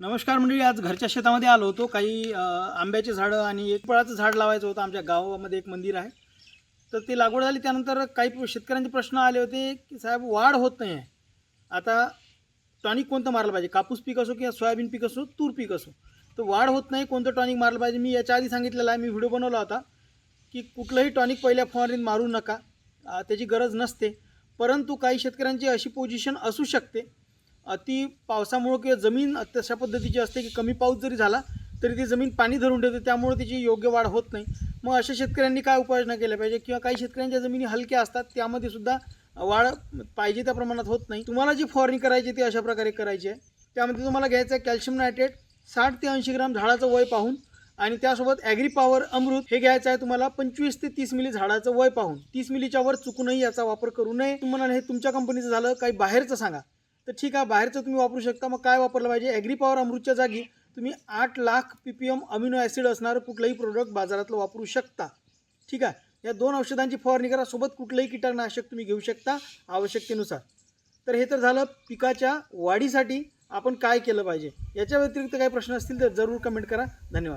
नमस्कार मंडळी आज घरच्या शेतामध्ये आलो होतो. काही आंब्याचे झाडं आणि एक फळाचं झाड लावायचं होतं. आमच्या गावामध्ये एक मंदिर आहे. तर ते लागवड झाली. त्यानंतर काही शेतकऱ्यांचे प्रश्न आले होते की साहेब वाढ होत नाही आहे आता टॉनिक कोणतं मारलं पाहिजे? कापूस पीक असो किंवा सोयाबीन पीक असो तूर पीक असो. तर वाढ होत नाही कोणतं टॉनिक मारलं पाहिजे? मी याच्या आधी सांगितलेलं आहे. मी व्हिडिओ बनवला होता की कुठलंही टॉनिक पहिल्या फवारणीत मारू नका. त्याची गरज नसते. परंतु काही शेतकऱ्यांची अशी पोझिशन असू शकते अति पावसामुळं किंवा जमीन तशा पद्धतीची असते की कमी पाऊस जरी झाला तरी ती जमीन पाणी धरून ठेवते त्यामुळे त्याची योग्य वाढ होत नाही. मग अशा शेतकऱ्यांनी काय उपाययोजना केल्या पाहिजे किंवा काही शेतकऱ्यांच्या जमिनी हलक्या असतात त्यामध्ये सुद्धा वाढ पाहिजे त्या प्रमाणात होत नाही. तुम्हाला जी फवारणी करायची ती अशा प्रकारे करायची आहे. त्यामध्ये तुम्हाला घ्यायचं आहे कॅल्शियम नायट्रेट साठ ते ऐंशी ग्राम झाडाचं वय पाहून आणि त्यासोबत ॲग्री पॉवर अमृत हे घ्यायचं आहे तुम्हाला पंचवीस ते तीस मिली झाडाचं वय पाहून. तीस मिलीच्या वर चुकूनही याचा वापर करू नये. तुम्हाला हे तुमच्या कंपनीचं झालं काही बाहेरचं सांगा. तर ठीक आहे बाहेरचं तुम्ही वापरू शकता. मग काय वापरलं पाहिजे? ॲग्री पॉवर अमृतच्या जागी तुम्ही आठ lakh P P M amino acid असणारं कुठलंही प्रोडक्ट बाजारातलं वापरू शकता. ठीक आहे? या दोन औषधांची फवारणी करा. सोबत कुठलंही कीटकनाशक तुम्ही घेऊ शकता आवश्यकतेनुसार. तर हे तर झालं पिकाच्या वाढीसाठी आपण काय केलं पाहिजे? याच्या व्यतिरिक्त काही प्रश्न असतील तर जरूर कमेंट करा. धन्यवाद.